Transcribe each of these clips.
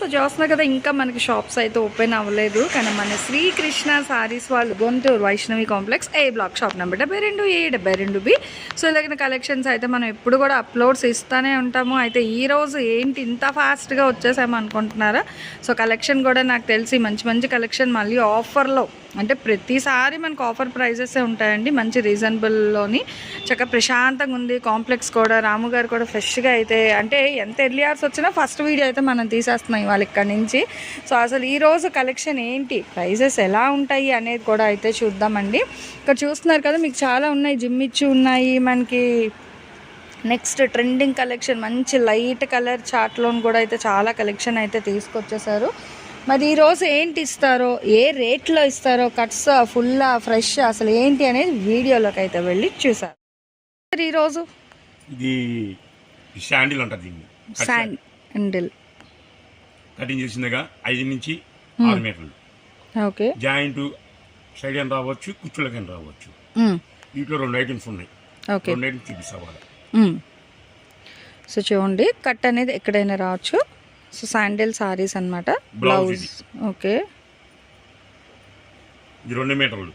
So చూస్తున్నా కదా ఇంకా మనకి షాప్స్ అయితే ఓపెన్ అవ్వలేదు. కానీ మన శ్రీకృష్ణ సారీస్ వాళ్ళు Guntur Vaishnavi complex A block shop number డెబ్బై రెండు ఏ డెబ్బై రెండు బి సో ఇలాగిన కలెక్షన్స్ అయితే మనం ఎప్పుడు కూడా అప్లోడ్స్ ఇస్తూనే ఉంటాము. అయితే ఈ రోజు ఏంటి ఇంత ఫాస్ట్గా వచ్చేసాము అనుకుంటున్నారా సో కలెక్షన్ కూడా నాకు తెలిసి మంచి మంచి కలెక్షన్ మళ్ళీ ఆఫర్లో అంటే ప్రతిసారి మనకు ఆఫర్ ప్రైజెసే ఉంటాయండి. మంచి రీజనబుల్లోని చక్కగా ప్రశాంతంగా ఉంది. కాంప్లెక్స్ కూడా. రాము గారు కూడా ఫ్రెష్గా అయితే అంటే ఎంత ఎర్లీ అవర్స్ వచ్చినా ఫస్ట్ వీడియో అయితే మనం తీసేస్తున్నాం ఇవాళ ఇక్కడ నుంచి. సో అసలు ఈరోజు కలెక్షన్ ఏంటి? ప్రైజెస్ ఎలా ఉంటాయి అనేది కూడా అయితే చూద్దామండి. ఇక్కడ చూస్తున్నారు కదా మీకు చాలా ఉన్నాయి. జిమ్ ఇచ్చి ఉన్నాయి మనకి. నెక్స్ట్ ట్రెండింగ్ కలెక్షన్ మంచి లైట్ కలర్ చార్ట్లోని కూడా అయితే చాలా కలెక్షన్ అయితే తీసుకొచ్చేసారు. మరి ఈరోజు ఏంటి ఇస్తారో ఏ రేట్లో ఇస్తారో కట్స్ ఫుల్ ఫ్రెష్ అసలు ఏంటి అనేది వీడియోలోకి అయితే వెళ్ళి చూసారు. మరి ఈరోజు ఇది శాండిల్ ఉంటుంది శాండిల్. కటింగ్ చేసిందిగా ఐదు నుంచి ఆరు మీటర్లు. ఓకే. జాయింట్ సైడ్ అని రావచ్చు కుచ్చులకని రావచ్చు. వీటిలో రెండు ఐటమ్స్ ఉన్నాయి. ఓకే. రెండు ఐటమ్స్ చూపిస్తా వాళ్ళ సో చూడండి కట్ అనేది ఎక్కడైనా రావచ్చు. సో శాండిల్ సారీస్ అనమాట బ్లౌజ్ ఓకే. ఇది రెండు మీటర్లు.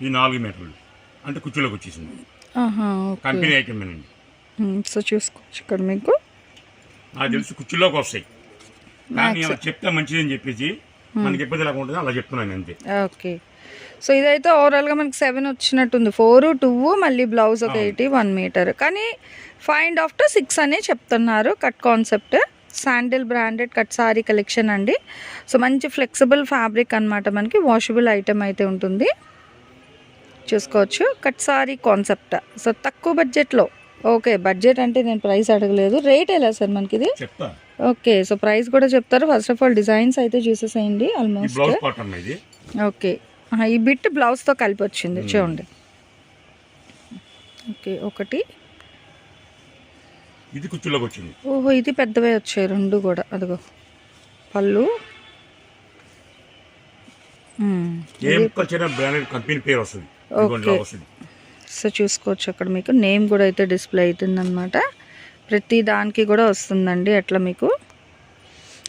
ఇది నాలుగు మీటర్లు. అంటే కుచ్చులకు వచ్చేసింది. కంపెనీ ఐటమ్ అండి సో చూసుకోవచ్చు ఇక్కడ మీకు. నాకు తెలిసి కుచ్చులోకి వస్తాయి. కానీ చెప్తే మంచిదని చెప్పేసి మనకి ఇబ్బంది లేకుండా ఉంటుంది అలా చెప్తున్నాను అంతే. ఓకే. సో ఇదైతే ఓవరాల్గా మనకి సెవెన్ వచ్చినట్టుంది. ఫోర్ టూ మళ్ళీ బ్లౌజ్ ఒక ఎయిటీ వన్ మీటర్ కానీ ఫైండ్ ఆఫ్టర్ సిక్స్ అనే చెప్తున్నారు cut concept sandal branded cut sari collection అండి. సో మంచి ఫ్లెక్సిబుల్ ఫ్యాబ్రిక్ అన్నమాట మనకి వాషబుల్ ఐటమ్ అయితే ఉంటుంది. చూసుకోవచ్చు. కట్ సారీ కాన్సెప్ట్ సో తక్కువ బడ్జెట్లో ఓకే బడ్జెట్ అంటే నేను ప్రైస్ అడగలేదు. రేట్ ఎలా సార్ మనకి ఇది? ఓకే సో ప్రైస్ కూడా చెప్తారు. ఫస్ట్ ఆఫ్ ఆల్ డిజైన్స్ అయితే చూసేసేయండి ఆల్మోస్ట్ ఓకే ఈ బిట్ బ్లౌజ్తో కలిపి వచ్చింది చూడండి. ఓకే ఒకటి. ఇది కుచ్చులోకి వచ్చింది ఓహో ఇది పెద్దవే వచ్చాయి రెండు కూడా. అదిగో. పళ్ళు. కంపెనీ పేరు వస్తుంది. సో చూసుకోవచ్చు అక్కడ మీకు. నేమ్ కూడా అయితే డిస్ప్లే అవుతుందన్నమాట ప్రతి దానికి కూడా వస్తుందండి అట్లా మీకు?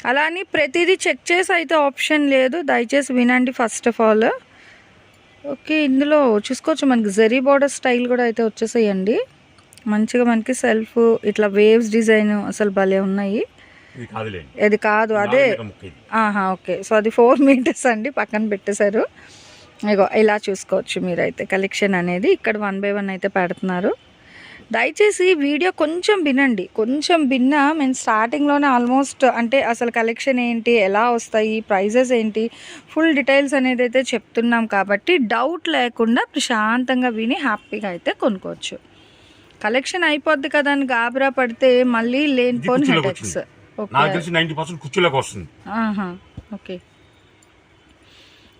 అలా అని ప్రతిదీ చెక్ చేసి అయితే ఆప్షన్ లేదు. దయచేసి వినండి ఫస్ట్ ఆఫ్ ఆల్ ఓకే ఇందులో చూసుకోవచ్చు. మనకి జరీ బార్డర్ స్టైల్ కూడా అయితే వచ్చేసాయండి. మంచిగా మనకి సెల్ఫ్ ఇట్లా వేవ్స్ డిజైన్ అసలు భలే ఉన్నాయి. అది కాదు అదే ఆహా ఓకే. సో అది ఫోర్ మీటర్స్ అండి పక్కన పెట్టేశారు. ఇగో ఇలా చూసుకోవచ్చు మీరైతే. కలెక్షన్ అనేది ఇక్కడ వన్ బై వన్ అయితే పెడుతున్నారు. దయచేసి వీడియో కొంచెం వినండి. కొంచెం విన్నా మేము స్టార్టింగ్లోనే ఆల్మోస్ట్ అంటే అసలు కలెక్షన్ ఏంటి ఎలా వస్తాయి ప్రైజెస్ ఏంటి ఫుల్ డీటెయిల్స్ అనేది అయితే చెప్తున్నాం కాబట్టి డౌట్ లేకుండా ప్రశాంతంగా విని హ్యాపీగా అయితే కొనుక్కోవచ్చు. కలెక్షన్ అయిపోద్ది కదా అని గాబరా పడితే మళ్ళీ లేనిపోని హెడెక్స్. ఓకే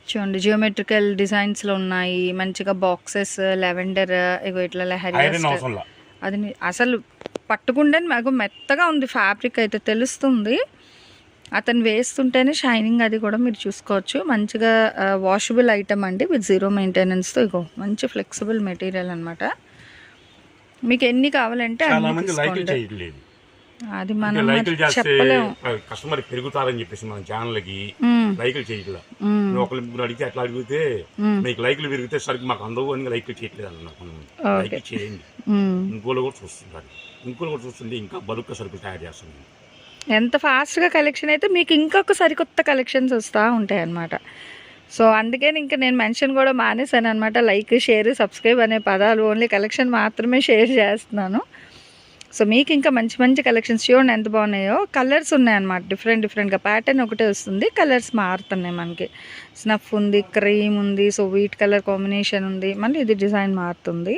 చూడండి జియోమెట్రికల్ డిజైన్స్లో ఉన్నాయి. మంచిగా బాక్సెస్ లెవెండర్ ఇగో ఇట్లా లెహరియా అది అసలు పట్టుకుంటే మాకు మెత్తగా ఉంది ఫ్యాబ్రిక్ అయితే తెలుస్తుంది. అతను వేస్తుంటేనే షైనింగ్ అది కూడా మీరు చూసుకోవచ్చు. మంచిగా వాషబుల్ ఐటమ్ అండి విత్ జీరో మెయింటెనెన్స్తో ఇగో మంచి ఫ్లెక్సిబుల్ మెటీరియల్ అన్నమాట. మీకు ఎన్ని కావాలంటే అది మనం లైకులు చేస్తే కస్టమర్ పెరుగుతారని చెప్పేసి మన ఛానల్కి మ్మ్. లైకులు చేయట్లా. మ్మ్. నువ్వు ఒకరు ముగ్గురు అడిగితే అట్లా అడిగితే మీకు లైకులు పెరిగితే సరిగ్గా మాకు అందవు అని లైకులు చేయట్లేదు అన్న కొంతమంది లైక్ చేయండి. ఇంకోళ్ళు కూడా చూస్తుంటారు. ఇంకోళ్ళు కూడా చూస్తుంటే ఇంకా బరువుగా సరుకులు తయారు చేస్తుంది ఎంత ఫాస్ట్గా కలెక్షన్ అయితే మీకు ఇంకొక సరికొత్త కలెక్షన్స్ వస్తూ ఉంటాయి అన్నమాట సో అందుకే ఇంకా నేను మెన్షన్ కూడా మానేశాను అనమాట లైక్ షేర్ సబ్స్క్రైబ్ అనే పదాలు ఓన్లీ కలెక్షన్ మాత్రమే షేర్ చేస్తున్నాను. సో మీకు ఇంకా మంచి మంచి కలెక్షన్స్ చూడండి ఎంత బాగున్నాయో కలర్స్ ఉన్నాయన్నమాట. డిఫరెంట్ డిఫరెంట్గా ప్యాటర్న్ ఒకటే వస్తుంది కలర్స్ మారుతున్నాయి మనకి. స్నఫ్ ఉంది క్రీమ్ ఉంది సో వీట్ కలర్ కాంబినేషన్ ఉంది మళ్ళీ ఇది డిజైన్ మారుతుంది.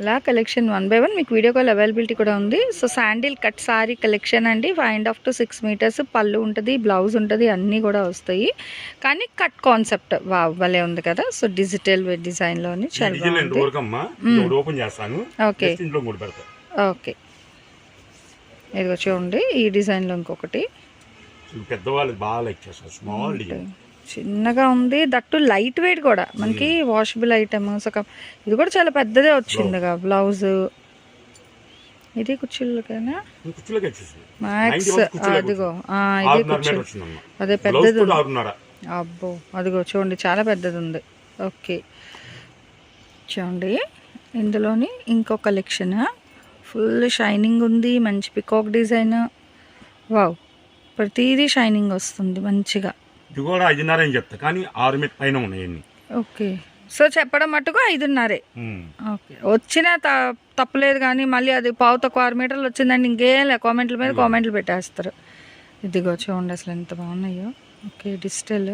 ఇలా కలెక్షన్ వన్ బై వన్ మీకు వీడియో కాల్ అవైలబిలిటీ కూడా ఉంది. So sandal cut sari collection అండి. Five and half to six metres పళ్ళు ఉంటుంది బ్లౌజ్ ఉంటుంది అన్నీ కూడా వస్తాయి. కానీ కట్ కాన్సెప్ట్ భలే ఉంది కదా. సో డిజిటల్ డిజైన్లోని డిజైన్ ఓకే ఓకే ఇదిగో చూడండి ఈ డిజైన్లో ఇంకొకటి. ఇప్పుడు పెద్దవాళ్ళు బాగా లైక్ చేస్తారు. స్మాల్ డిజైన్ చిన్నగా ఉంది. దట్టు లైట్ వెయిట్ కూడా. మనకి వాషబుల్ ఐటమ్ సో ఇది కూడా చాలా పెద్దదే వచ్చిందిగా బ్లౌజ్ ఇది కుర్చీలకైనా మ్యాక్స్ 90 కుర్చీలోకి అదిగో. ఇది కుర్చీ అదే పెద్దది అబ్బో అదిగో చూడండి చాలా పెద్దది ఉంది ఓకే. చూడండి ఇందులోని ఇంకో కలెక్షన్ ఫుల్ షైనింగ్ ఉంది మంచి పికాక్ డిజైన్ వావ్ ప్రతిదీ షైనింగ్ వస్తుంది మంచిగా. ఇది కూడా ఐదున్నర అని చెప్తా. కానీ ఆరు పైన ఉన్నాయి అన్ని. ఓకే. సో చెప్పడం మట్టుకు ఐదున్నరే. ఓకే. వచ్చిన త తప్పలేదు కానీ మళ్ళీ అది పావు తక్కువ ఆరు మీటర్లు వచ్చిందండి ఇంకేం లే. కామెంట్ల మీద కామెంట్లు పెట్టేస్తారు. ఇదిగో చూడండి అసలు ఎంత బాగున్నాయో. Okay digital.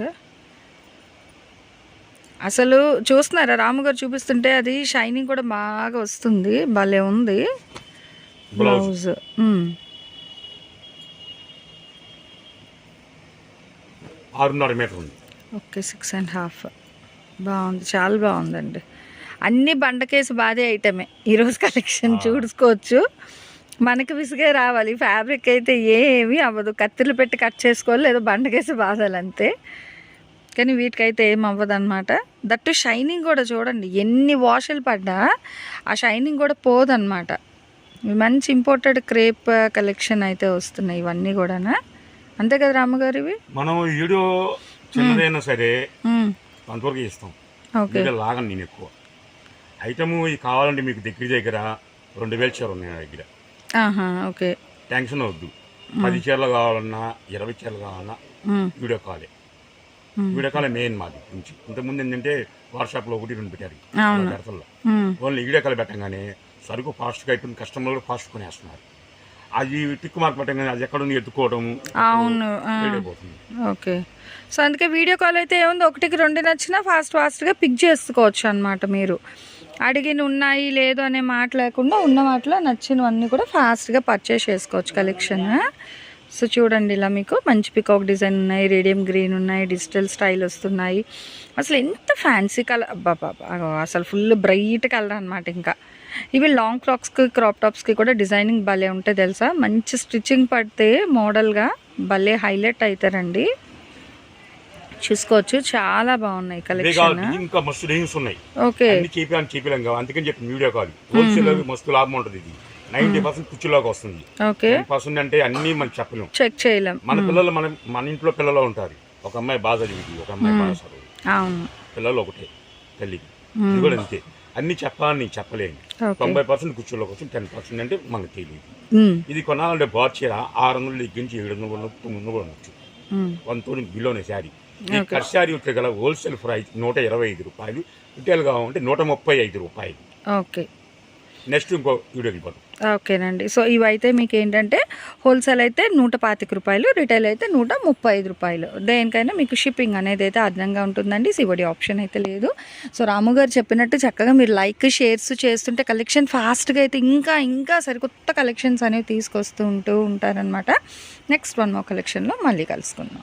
అసలు చూస్తున్నారా? రాము గారు చూపిస్తుంటే అది షైనింగ్ కూడా బాగా వస్తుంది. భలే ఉంది. బ్లౌజ్ బ్లౌజ్ మ్మ్. ఆరున్నర మీటర్ ఉంది. ఓకే సిక్స్ అండ్ హాఫ్ బాగుంది చాలా బాగుందండి. అన్ని బండకేసి బాధే ఐటమే. ఈరోజు కలెక్షన్ చూసుకోవచ్చు. మనకి విసిగే రావాలి. ఫ్యాబ్రిక్ అయితే ఏమీ అవ్వదు. కత్తిలు పెట్టి కట్ చేసుకోవాలి లేదా బండకేసి బాధాలి అంతే. కానీ వీటికైతే ఏం అవ్వదు అనమాట దట్టు షైనింగ్ కూడా చూడండి. ఎన్ని వాషులు పడ్డా ఆ షైనింగ్ కూడా పోదన్నమాట. ఇవి మంచి ఇంపోర్టెడ్ క్రేప్ కలెక్షన్ అయితే వస్తున్నాయి ఇవన్నీ కూడానా. అంతే కదా రామగారు ఇవి మనం వీడియో చిన్నదైనా సరే. అంతవరకు ఇస్తాం. లాగను నేను ఎక్కువ. ఐటమ్ కావాలంటే మీకు దగ్గర దగ్గర రెండు వేల చీరలు ఉన్నాయి నా దగ్గర. ఓకే. టెన్షన్ వద్దు. పది చీరలు కావాలన్నా ఇరవై చీరలు కావాలన్నా. వీడియో కాలే. వీడియో కాలే మెయిన్ మాది నుంచి. ఇంతకుముందు ఏంటంటే వాట్సాప్లో ఒకటి రెండు పెట్టారు. పెడతల్లో. ఓన్లీ వీడియో కాల్ పెట్టంగానే సరుకు ఫాస్ట్గా అయిపోయింది కస్టమర్లు ఫాస్ట్ కొనేస్తున్నారు. అది టిక్ మార్క్ పెట్టంగానే అది ఎక్కడ ఉంది ఎత్తుకోవడము. అవును ఓకే. సో అందుకే వీడియో కాల్ అయితే ఏముంది? ఒకటికి రెండు నచ్చినా ఫాస్ట్ ఫాస్ట్గా పిక్ చేసుకోవచ్చు అనమాట మీరు. అడిగిన ఉన్నాయి లేదు అనే మాట లేకుండా ఉన్న వాటిలో నచ్చినవన్నీ కూడా ఫాస్ట్గా పర్చేస్ చేసుకోవచ్చు కలెక్షన్ సో చూడండి ఇలా మీకు మంచి పికాక్ డిజైన్ ఉన్నాయి రేడియం గ్రీన్ ఉన్నాయి డిజిటల్ స్టైల్ వస్తున్నాయి. అసలు ఎంత ఫ్యాన్సీ కలర్ బాబా అసలు ఫుల్ బ్రైట్ కలర్ అనమాట ఇంకా. ఇవి లాంగ్ ఫ్రాక్స్కి క్రాప్ టాప్స్కి కూడా డిజైనింగ్ భలే ఉంటాయి తెలుసా? మంచి స్టిచ్చింగ్ పడితే మోడల్గా భలే హైలైట్ అవుతారండి చూసుకోవచ్చు చాలా బాగున్నాయి కలెక్షన్ ఇంకా మస్తు ఉన్నాయి. ఓకే. అందుకని చెప్పి వీడియో కాల్ హోల్సేల్ మస్తు లాభం ఉంటుంది ఇది. నైన్టీ పర్సెంట్ కుర్చీలోకి వస్తుంది. టెన్ పర్సెంట్ అంటే అన్ని మనం చెప్పలేం. చెక్ చేయలేం. మన పిల్లలు మన మన ఇంట్లో పిల్లలు ఉంటారు. ఒక అమ్మాయి బాగా చదివింది ఒక అమ్మాయి బాగా చదువు అవును. పిల్లలు ఒకటే తల్లికి ఇది కూడా అంతే. అన్ని చెప్పాలని ఓకే. తొంభై పర్సెంట్ కుర్చీలోకి వస్తుంది టెన్ పర్సెంట్ అంటే మనకు తెలియదు. ఇది కొనాలంటే బార్ చీర ఆరు వందలు దగ్గరించి ఏడు వందలు తొమ్మిది వందలు కొనొచ్చు ఉమ్, వంతో బిలోనే శారీ. ఈ కట్ శారీ వచ్చే గల హోల్సేల్ ప్రైస్ నూట ఇరవై ఐదు రూపాయలు. రిటైల్ కావాలంటే నూట ముప్పై ఐదు రూపాయలు. ఓకే. నెక్స్ట్ ఇంకో వీడియో ఓకేనండి. సో ఇవైతే మీకు ఏంటంటే హోల్సేల్ అయితే నూట పాతిక రూపాయలు రిటైల్ అయితే నూట ముప్పై ఐదు రూపాయలు. దేనికైనా మీకు షిప్పింగ్ అనేది అయితే అదనంగా ఉంటుందండి. సివడి ఆప్షన్ అయితే లేదు. సో రాము గారు చెప్పినట్టు చక్కగా మీరు లైక్ షేర్స్ చేస్తుంటే కలెక్షన్ ఫాస్ట్గా అయితే ఇంకా ఇంకా సరికొత్త కలెక్షన్స్ అనేవి తీసుకొస్తూ ఉంటూ ఉంటారనమాట నెక్స్ట్ వన్ మో కలెక్షన్లో మళ్ళీ కలుసుకుందాం.